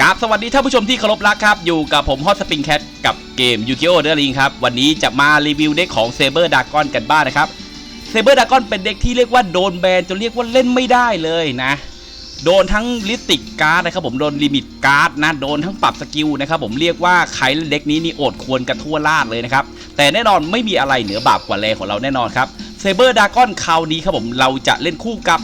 ครับสวัสดีท่านผู้ชมที่เคารพรักครับ อยู่กับผมฮอตสปริงแคทกับเกมยูกิโอเดอร์ลิงครับ วันนี้จะมารีวิวเด็กของเซเบอร์ดากอนกันบ้างนะครับเซเบอร์ดากอนเป็นเด็กที่เรียกว่าโดนแบนจนเรียกว่าเล่นไม่ได้เลยนะ โดนทั้งลิติกการ์ดนะครับผมโดนลิมิตการ์ดนะ โดนทั้งปรับสกิลนะครับผมเรียกว่าใครเล่นเด็กนี้นี่โอดควรกันทั่วลาดเลยนะครับแต่แน่นอนไม่มีอะไรเหนือบาปกว่าแรงของเราแน่นอนครับเซเบอร์ดากอนคราวนี้ครับผมเราจะเล่นคู่กับ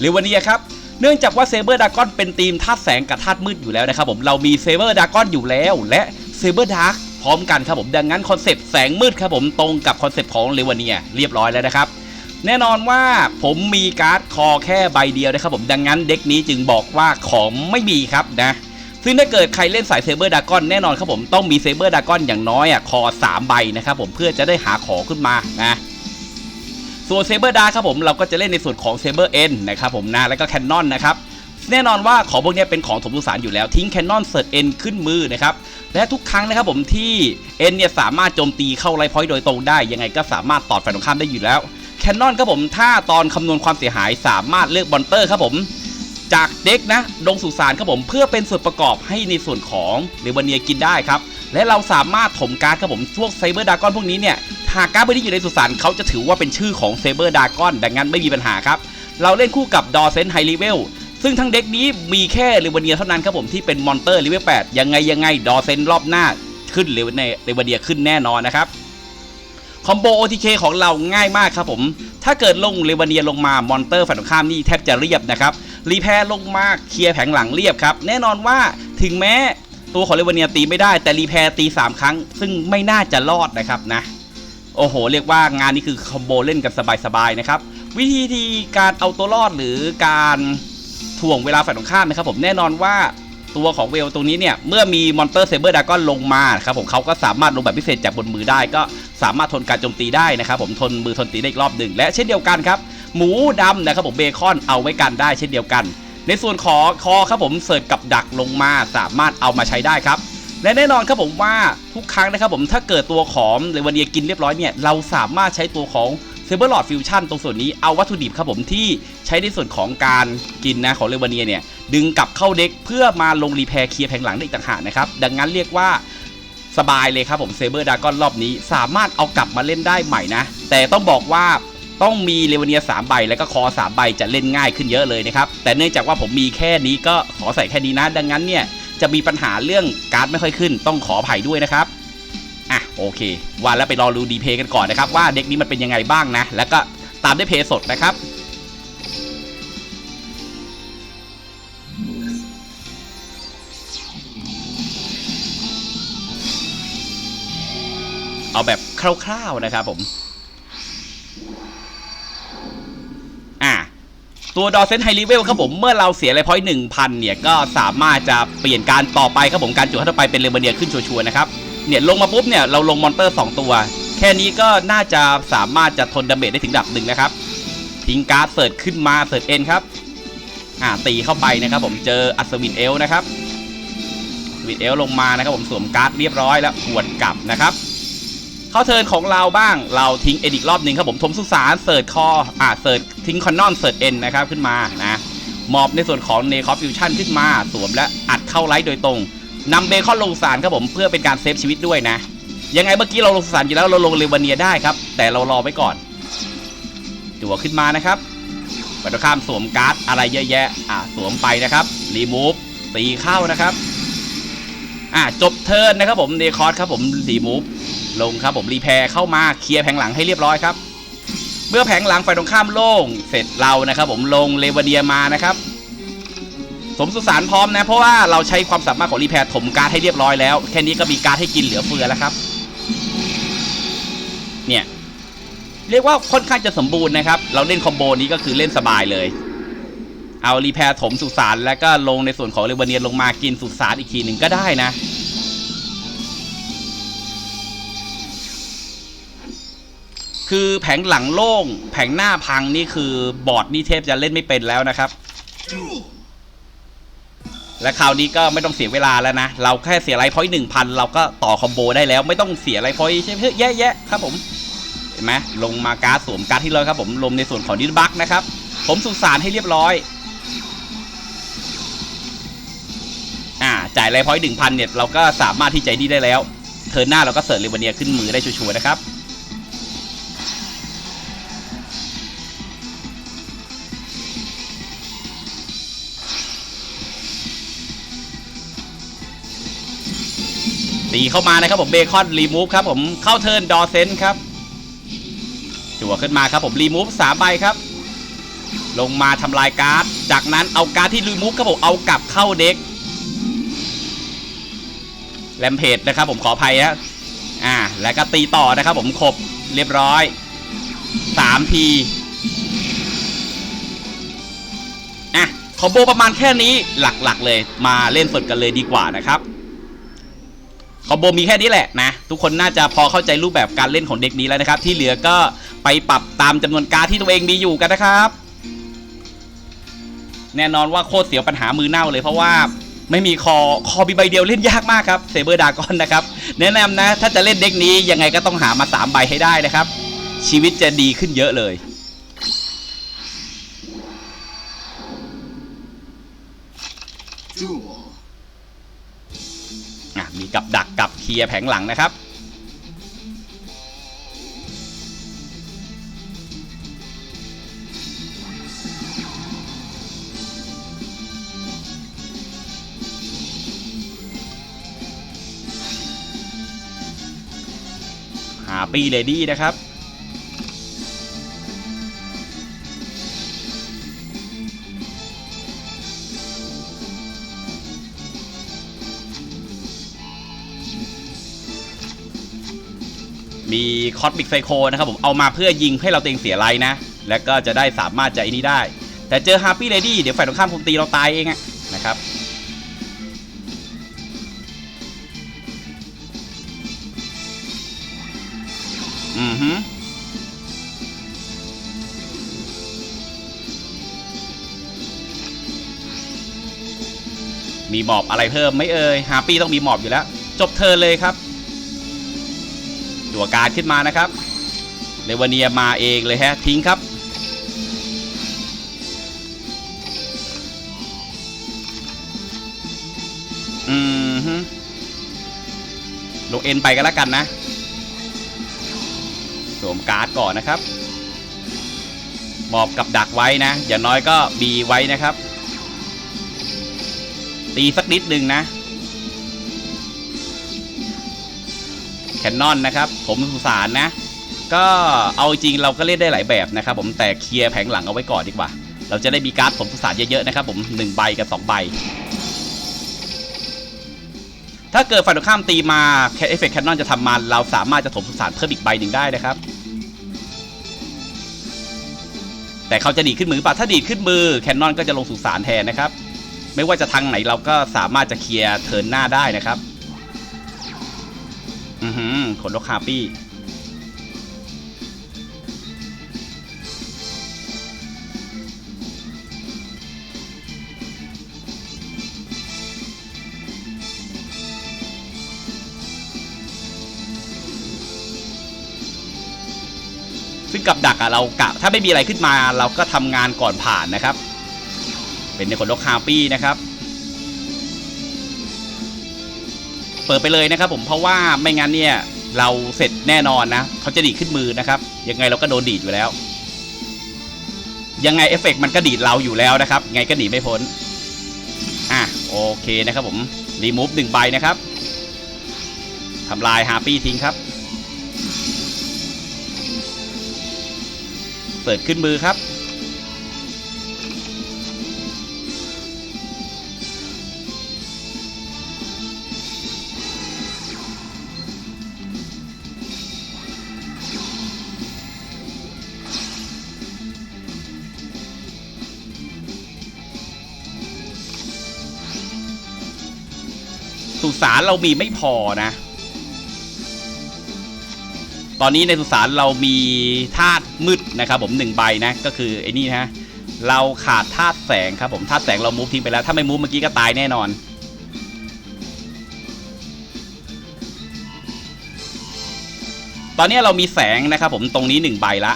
เลวาเนียครับ เนื่องจากว่าเซเบอร์ดากอนเป็นทีมธาตุแสงกับธาตุมืดอยู่แล้วนะครับผมเรามีเซเบอร์ดากอนอยู่แล้ว และเซเบอร์ดาร์กพร้อมกันครับผมดังนั้นคอนเซปต์แสงมืดครับผมตรงกับคอนเซปต์ของเลวาเนียเรียบร้อยแล้วนะครับแน่นอนว่าผมมีการ์ดคอแค่ใบเดียวนะครับผมดังนั้นเด็กนี้จึงบอกว่าของไม่มีครับนะซึ่งถ้าเกิดใครเล่นสายเซเบอร์ดากอนแน่นอนครับผมต้องมีเซเบอร์ดากอนอย่างน้อยอะคอ 3 ใบนะครับผมเพื่อจะได้หาของขึ้นมานะ ส่วนเซเบอร์ดาครับผมเราก็จะเล่นในส่วนของเซเบอร์เอ็นนะครับผมนะแล้วก็แคนนอนนะครับแน่นอนว่าของพวกนี้เป็นของสมดุลสารอยู่แล้วทิ้งแคนนอนเสิร์ชเอ็นขึ้นมือนะครับและทุกครั้งนะครับผมที่เอ็นเนี่ยสามารถโจมตีเข้าไลฟ์พอยต์โดยตรงได้ ยังไงก็สามารถตอดฝ่ายตรงข้ามได้อยู่แล้วแคนนอนครับผมถ้าตอนคำนวณความเสียหายสามารถเลือกบอลเตอร์ครับผมจากเด็กนะลงสู่สารครับผมเพื่อเป็นส่วนประกอบให้ในส่วนของเรเวเนียกินได้ครับและเราสามารถถมการ์ดครับผมพวกไซเบอร์ดากอนพวกนี้เนี่ย หากการ์ดใบนี้อยู่ในสุสานเขาจะถือว่าเป็นชื่อของเซเบอร์ดากอนดังนั้นไม่มีปัญหาครับ เราเล่นคู่กับดอเซนไฮรีเวลซึ่งทั้งเด็กนี้มีแค่เรเวเนียเท่านั้นครับผมที่เป็นมอนเตอร์เลเวล8ยังไงยังไงดอเซนรอบหน้าขึ้นเรเวเนียเรเวเนียขึ้นแน่นอนนะครับคอมโบ OTK ของเราง่ายมากครับผม ถ้าเกิดลงเรวาเนียลงมามอนเตอร์ฝั่งตรงข้ามนี่แทบจะเรียบนะครับ รีแพร์ลงมาเคลียร์แผงหลังเรียบครับ แน่นอนว่าถึงแม้ตัวของเรวาเนียตีไม่ได้ แต่รีแพร์ตี 3 ครั้ง ซึ่งไม่น่าจะรอดนะครับนะ โอ้โห เรียกว่างานนี้คือคอมโบเล่นกันสบายๆนะครับ วิธีที่การเอาตัวรอดหรือการถ่วงเวลาฝ่ายตรงข้ามนะครับ ผมแน่นอนว่าตัวของเวลตรงนี้เนี่ยเมื่อมีมอนเตอร์เซเบอร์ดากอนลงมาครับผมเขาก็สามารถลงแบบพิเศษจากบนมือได้ ก็สามารถทนการโจมตีได้นะครับผมทนมือทนตีได้อีกรอบหนึ่งและเช่นเดียวกันครับ หมูดำนะครับผมเบคอนเอาไว้กันได้เช่นเดียวกัน ในส่วนขอคอครับผมเสิร์ฟกับดักลงมาสามารถเอามาใช้ได้ครับ และแน่นอนครับผมว่าทุกครั้งนะครับผมถ้าเกิดตัวของเลวาเนียกินเรียบร้อยเนี่ยเราสามารถใช้ตัวของเซเบอร์หลอดฟิวชั่นตรงส่วนนี้เอาวัตถุดิบครับผมที่ใช้ในส่วนของการกินนะของเลวาเนียเนี่ยดึงกลับเข้าเด็กเพื่อมาลงรีแพร์เคลียร์แผงหลังได้อีกต่างหากนะครับดังนั้นเรียกว่าสบายเลยครับผมเซเบอร์ดากอนรอบนี้ สามารถเอากลับมาเล่นได้ใหม่นะ แต่ต้องบอกว่าต้องมีเลวาเนีย3ใบแล้วก็คอ3ใบจะเล่นง่ายขึ้นเยอะเลยนะครับแต่เนื่องจากว่าผมมีแค่นี้ก็ขอใส่แค่นี้นะ ดังนั้นเนี่ย จะมีปัญหาเรื่องการ์ดไม่ค่อยขึ้น ต้องขออภัยด้วยนะครับอะโอเค ว่าแล้วไปรอดูดีเพย์กันก่อนนะครับ ว่าเด็กนี้มันเป็นยังไงบ้างนะ แล้วก็ตามด้วยเพย์สดนะครับเอาแบบคร่าวๆนะครับผม ตัวดอเซนไฮรีเวลครับผมเมื่อเราเสียอะไรพอยต์หนึ่งพันเนี่ยก็สามารถจะเปลี่ยนการต่อไปครับผมการจุดเข้าไปเป็นเรเบเนียขึ้นชัวร์ๆนะครับเนี่ยลงมาปุ๊บเนี่ยเราลงมอนเตอร์ 2 ตัว แค่นี้ก็น่าจะสามารถจะทนดาเมจได้ถึงดับหนึ่งนะครับทิ้งการ์ดเสิร์ชขึ้นมาเสิร์ชเอ็นครับอ่าตีเข้าไปนะครับผมเจออัศวินเอลนะครับอัศวินเอลลงมานะครับผมสวมการ์ดเรียบร้อยแล้วหวดกลับนะครับ เข้าเทิร์นของเราบ้าง เราทิ้งเอ็นอีกรอบหนึ่งครับผมทมสุสานเสิร์ชคออ่าเสิร์ชทิ้งคอนนอนเสิร์ชเอ็นนะครับขึ้นมานะมอบในส่วนของเนคอฟฟิวชั่นขึ้นมาสวมและอัดเข้าไลท์โดยตรงนำเบคอนลงสารครับผมเพื่อเป็นการเซฟชีวิตด้วยนะ ยังไงเมื่อกี้เราลงสารอยู่แล้วเราลงเลวาเนียได้ครับ แต่เรารอไว้ก่อนจั่วขึ้นมานะครับไปตข้ามสวมการ์ดอะไรเยอะแยะอ่าสวมไปนะครับรีมูฟตีเข้านะครับอ่าจบเทิร์นนะครับผมเนคอสครับผมรีมูฟ ลงครับผมรีแพร์เข้ามาเคลียร์แผงหลังให้เรียบร้อยครับ เมื่อแผงหลังฝ่ายตรงข้ามโล่งเสร็จเรานะครับ ผมลงเลวเดียมานะครับ สมสุสานพร้อมนะเพราะว่าเราใช้ความสามารถของรีแพร์ถมการ์ดให้เรียบร้อยแล้ว แค่นี้ก็มีการ์ดให้กินเหลือเฟือแล้วครับ เนี่ยเรียกว่าค่อนข้างจะสมบูรณ์นะครับ เราเล่นคอมโบนี้ก็คือเล่นสบายเลย เอารีแพร์ถมสุสานแล้วก็ลงในส่วนของเลวเนียลงมากินสุสานอีกทีหนึ่งก็ได้นะ คือแผงหลังโล่ง แผงหน้าพังนี่คือบอร์ดนี่เทพจะเล่นไม่เป็นแล้วนะครับ และคราวนี้ก็ไม่ต้องเสียเวลาแล้วนะ เราแค่เสียไลฟ์พอยต์หนึ่งพันเราก็ต่อคอมโบได้แล้ว ไม่ต้องเสียไลฟ์พอยต์ใช่ไหมแย่ๆครับผมเห็นไหมลงมาการ์ดสวมการ์ดที่เลยครับผมลงในส่วนของดิสบักนะครับ ผมสุสานให้เรียบร้อยอ่าจ่ายไลฟ์พอยต์หนึ่งพันเนี่ยเราก็สามารถที่จะได้แล้ว เทิร์นหน้าเราก็เสิร์ฟเลวเนียขึ้นมือได้ชัวร์ๆนะครับ ตีเข้ามานะครับผมเบคอนรีมูฟครับผมเข้าเทิร์นดอเซนครับจั่วขึ้นมาครับผมรีมูฟสามใบครับ ลงมาทำลายการ์ด จากนั้นเอาการ์ดที่รีมูฟครับผมเอากลับเข้าเด็กแลมเพจนะครับผมขออภัยนะอ่าแล้วก็ตีต่อนะครับผมขบเรียบร้อยสามทีอะคอมโบประมาณแค่นี้หลักๆเลยมาเล่นสดกันเลยดีกว่านะครับ คอมโบมีแค่นี้แหละนะ ทุกคนน่าจะพอเข้าใจรูปแบบการเล่นของเด็กนี้แล้วนะครับ ที่เหลือก็ไปปรับตามจำนวนการที่ตัวเองมีอยู่กันนะครับ แน่นอนว่าโคตรเสียวปัญหามือเน่าเลยเพราะว่าไม่มีคอคอมีใบเดียวเล่นยากมากครับเซเบอร์ดากอนนะครับ แนะนำนะ ถ้าจะเล่นเด็กนี้ยังไงก็ต้องหามา3ใบให้ได้นะครับ ชีวิตจะดีขึ้นเยอะเลย Duel. มีกับดักกับเคลียร์แผงหลังนะครับหาปีเลดี้นะครับ มีคอสมิกไซโคนะครับผมเอามาเพื่อยิงให้เราเต็งเสียไรนะ แล้วก็จะได้สามารถจะไอ้นี้ได้ แต่เจอฮาร์ปี้เลดี้เดี๋ยวฝ่ายตรงข้ามคงตีเราตายเองนะครับอือฮึมีหมอบอะไรเพิ่มไหม่เอ่ยฮาร์ปี้ต้องมีหมอบอยู่แล้ว จบเธอเลยครับ ตัวการขึ้นมานะครับเลวาเนียมาเองเลยฮะทิ้งครับ อืมฮึลงเอ็นไปกันแล้วกันนะสวมการ์ดก่อนนะครับมอบกับดักไว้นะ อย่างน้อยก็บีไว้นะครับ ตีสักนิดหนึ่งนะ แคนนอนนะครับ ผมสุสานนะ ก็เอาจริงเราก็เล่นได้หลายแบบนะครับ ผมแต่เคลียร์แผงหลังเอาไว้ก่อนดีกว่า เราจะได้มีการ์ดผมสุสานเยอะๆนะครับ ผม1ใบกับ2ใบ ถ้าเกิดฝ่ายตรงข้ามตีมาแคเอฟเฟกแคนนอนจะทำมาเราสามารถจะถมสุสานเพิ่มอีกใบหนึ่งได้นะครับแต่เขาจะดีขึ้นมือป่ะถ้าดีขึ้นมือแคนนอนก็จะลงสุสานแทนนะครับ ไม่ว่าจะทางไหนเราก็สามารถจะเคลียร์เทินหน้าได้นะครับ อือหือขนนกคาปี้ ซึ่งกับดักอะเรากะถ้าไม่มีอะไรขึ้นมาเราก็ทำงานก่อนผ่านนะครับ เป็นในขนนกคาปี้นะครับ เปิดไปเลยนะครับผมเพราะว่าไม่งั้นเนี่ยเราเสร็จแน่นอนนะเขาจะดีดขึ้นมือนะครับ ยังไงเราก็โดนดีดอยู่แล้ว ยังไงเอฟเฟกต์มันก็ดีดเราอยู่แล้วนะครับ ไงก็หนีไม่พ้น อะโอเคนะครับผมรีมูฟหนึ่งใบนะครับทำลายฮาร์ปี้ทิ้งครับ เปิดขึ้นมือครับ สานเรามีไม่พอนะ ตอนนี้ในสุสานเรามีธาตุมืดนะครับ ผมหนึ่งใบนะ ก็คือไอ้นี่นะเราขาดธาตุแสงครับผมธาตุแสงเรามูฟทิ้งไปแล้วถ้าไม่มูฟเมื่อกี้ก็ตายแน่นอน ตอนนี้เรามีแสงนะครับผมตรงนี้หนึ่งใบละ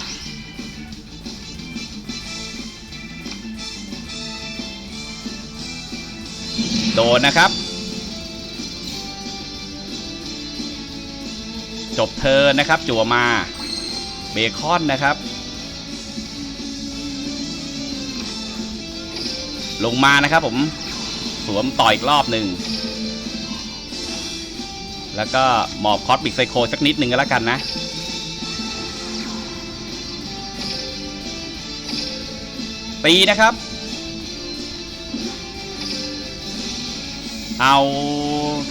โดนนะครับ จบเธอนะครับ จั่วมาเบคอนนะครับ ลงมานะครับผมสวมต่ออีกรอบหนึ่งแล้วก็หมอบคอสบิกไซโคสักนิดหนึ่งก็แล้วกันนะ ตีนะครับ เอา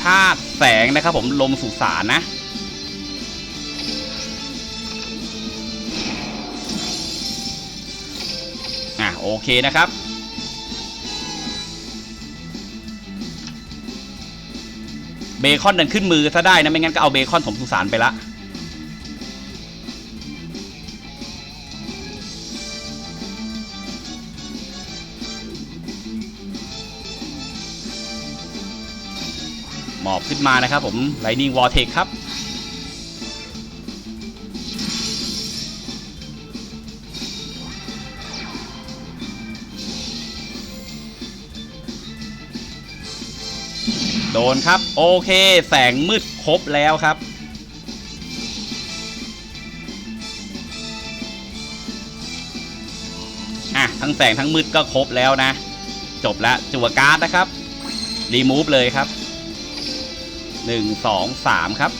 ธาตุแสงนะครับผมลมสุสานนะ อะโอเคนะครับ เบคอนดันขึ้นมือซะได้นะไม่งั้นก็เอาเบคอนถมสุสานไปละหมอบขึ้นมานะครับผม Lightning Vortex ครับ โดนครับ โอเค แสงมืดครบแล้วครับ อะ ทั้งแสงทั้งมืดก็ครบแล้วนะ จบแล้วจั่วการ์ดนะครับ รีมูฟเลยครับหนึ่งสองสามครับ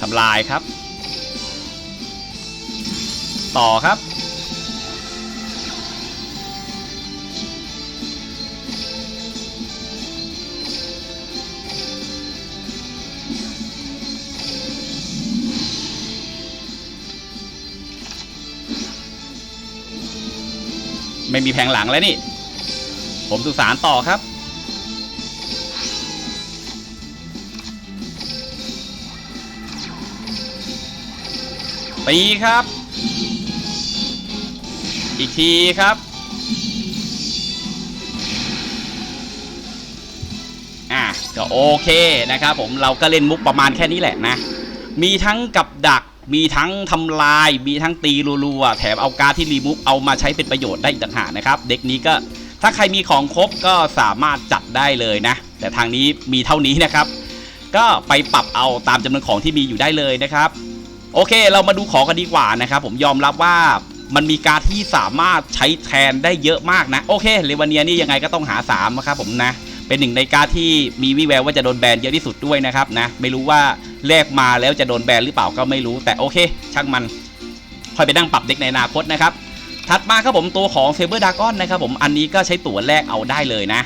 ทำลายครับ ต่อครับ ไม่มีแผงหลังแล้วนี่ ผมสื่อสารต่อครับตีครับ อีกทีครับอะก็โอเคนะครับผมเราก็เล่นมุกประมาณแค่นี้แหละนะ มีทั้งกับดักมีทั้งทำลาย มีทั้งตีรัวๆแถมเอาการที่รีมูฟเอามาใช้เป็นประโยชน์ได้อีกต่างหากนะครับ เด็กนี้ก็ถ้าใครมีของครบก็สามารถจัดได้เลยนะ แต่ทางนี้มีเท่านี้นะครับ ก็ไปปรับเอาตามจำนวนของที่มีอยู่ได้เลยนะครับ โอเค เรามาดูของกันดีกว่านะครับ ผมยอมรับว่า มันมีการที่สามารถใช้แทนได้เยอะมากนะ โอเคเลวาเนียนี่ยังไงก็ต้องหา3นะครับผมนะ เป็นหนึ่งในการที่มีวิแววว่าจะโดนแบนเยอะที่สุดด้วยนะครับนะ ไม่รู้ว่าแลกมาแล้วจะโดนแบนหรือเปล่าก็ไม่รู้ แต่โอเค ช่างมันค่อยไปนั่งปรับเด็กในอนาคตนะครับ ถัดมาครับผมตัวของเซเบอร์ดากอนนะครับผม อันนี้ก็ใช้ตัวแลกเอาได้เลยนะ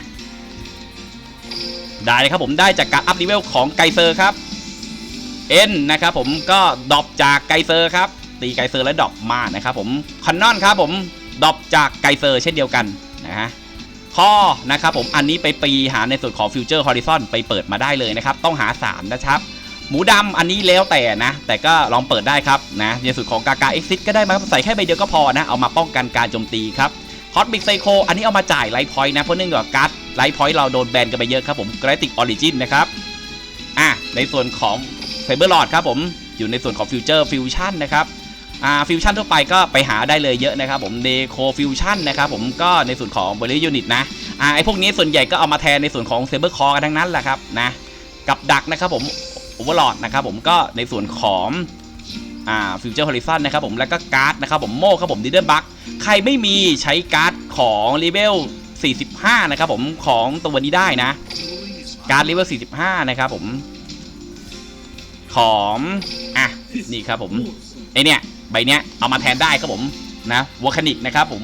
ได้เลยครับผมได้จากการอัพเลเวลของไกเซอร์ครับเอ็นนะครับผมก็ดรอปจากไกเซอร์ครับ ตีไกเซอร์และดอปมานะครับผมคันนอนครับผมดอปจากไกเซอร์เช่นเดียวกันนะฮะคอนะครับผมอันนี้ไปปีหาในส่วนของฟิวเจอร์ฮอริซอนไปเปิดมาได้เลยนะครับ ต้องหา 3 นะครับ หมูดำอันนี้แล้วแต่นะ แต่ก็ลองเปิดได้ครับนะในส่วนของกากาเอ็กซิสก็ได้มาใส่แค่ใบเดียวก็พอนะ เอามาป้องกันการโจมตีครับคอสบิกไซโคอันนี้เอามาจ่ายไลท์พอยต์นะ เพราะเนื่องจากการ์ดไลท์พอยต์เราโดนแบนกันไปเยอะครับผมกราติกออริจินนะครับอะในส่วนของไฟเบอร์ลอดครับผมอยู่ในส่วนของฟิวเจอร์ฟิวชั่นนะครับ อ่าฟิวชั่นทั่วไปก็ไปหาได้เลยเยอะนะครับผมเดโคฟิวชั่นนะครับผมก็ในส่วนของบริยูนิตนะอ่าไอพวกนี้ส่วนใหญ่ก็เอามาแทนในส่วนของเซเบอร์คอกันทั้งนั้นแหละครับนะกับดักนะครับผมโอเวอร์ลอดนะครับผมก็ในส่วนของอ่าฟิวเจอร์ฮอริซอนนะครับผมแล้วก็การ์ดนะครับผมโม่ครับผมดิเดนบัคใครไม่มีใช้การ์ดของเลเวล45 นะครับผมของตัวนี้ได้นะ การ์ดเลเวล45 นะครับผมของอะนี่ครับผมไอเนี่ย ใบเนี้ยเอามาแทนได้ครับผมนะวอคานิกนะครับผม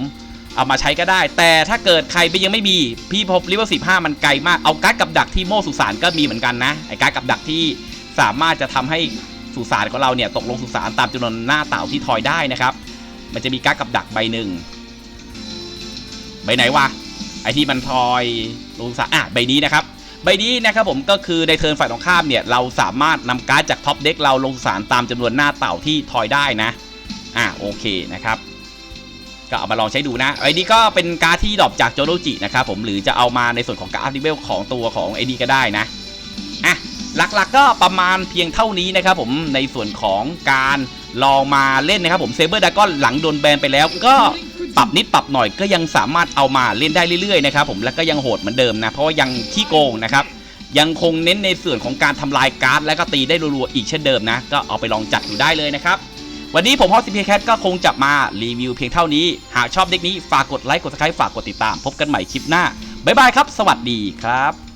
เอามาใช้ก็ได้ แต่ถ้าเกิดใครไปยังไม่มี พี่พบเลเวล15มันไกลมากเอาการ์ดกับดักที่โมสุสานก็มีเหมือนกันนะไอการ์ดกับดักที่สามารถจะทำให้สุสานของเราเนี่ยตกลงสุสานตามจำนวนหน้าเต่าที่ทอยได้นะครับ มันจะมีการ์ดกับดักใบหนึ่งใบไหนวะไอที่มันทอยลงสุสานอะใบนี้นะครับใบนี้นะครับผมก็คือในเทิร์นฝ่ายตรงข้ามเนี่ยเราสามารถนำการ์ดจากท็อปเด็กเราลงสารตามจำนวนหน้าเต่าที่ทอยได้นะ อ่าโอเคนะครับก็เอามาลองใช้ดูนะไอ้นี่ก็เป็นการ์ดที่ดรอปจากโจโรจินะครับผมหรือจะเอามาในส่วนของการ์ดดิเวลของตัวของไอ้นี่ก็ได้นะอะหลักๆก็ประมาณเพียงเท่านี้นะครับผมในส่วนของการลองมาเล่นนะครับผมเซเบอร์ดากอนหลังโดนแบนไปแล้วก็ปรับนิดปรับหน่อยก็ยังสามารถเอามาเล่นได้เรื่อยๆนะครับผมแล้วก็ยังโหดเหมือนเดิมนะเพราะว่ายังขี้โกงนะครับยังคงเน้นในส่วนของการทำลายการ์ดและก็ตีได้รัวๆอีกเช่นเดิมนะก็เอาไปลองจัดดูได้เลยนะครับ วันนี้ผมฮอสซิพีแคทก็คงจะมารีวิวเพียงเท่านี้ หากชอบเด็กนี้ฝากกดไลค์กดซับสไครต์ฝากกดติดตาม พบกันใหม่คลิปหน้า บ๊ายบายครับ สวัสดีครับ